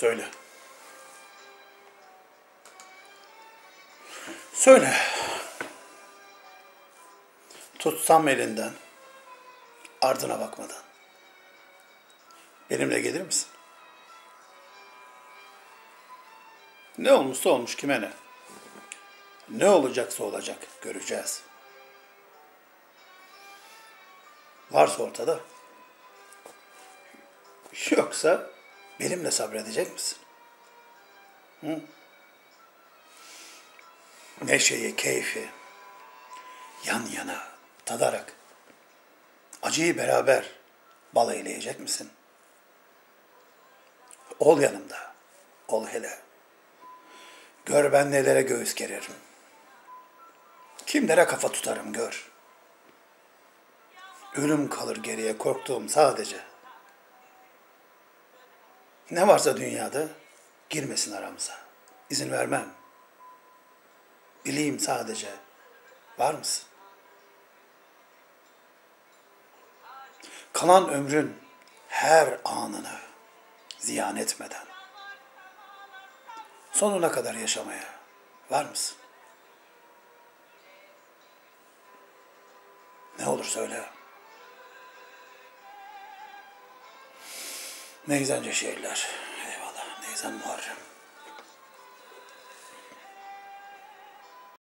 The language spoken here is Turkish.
Söyle. Söyle. Tutsam elinden, ardına bakmadan. Benimle gelir misin? Ne olmuşsa olmuş kime ne? Ne olacaksa olacak göreceğiz. Varsa ortada. Yoksa benimle sabredecek misin? Hı? Neşeyi, keyfi yan yana tadarak acıyı beraber bal eyleyecek misin? Ol yanımda, ol hele. Gör ben nelere göğüs gererim. Kimlere kafa tutarım gör. Ölüm kalır geriye korktuğum sadece. Ne varsa dünyada girmesin aramıza. İzin vermem. Bileyim sadece. Var mısın? Kalan ömrün her anını ziyan etmeden sonuna kadar yaşamaya var mısın? Ne olur söyle. Neyzence şehirler. Eyvallah. Neyzen Muharrem.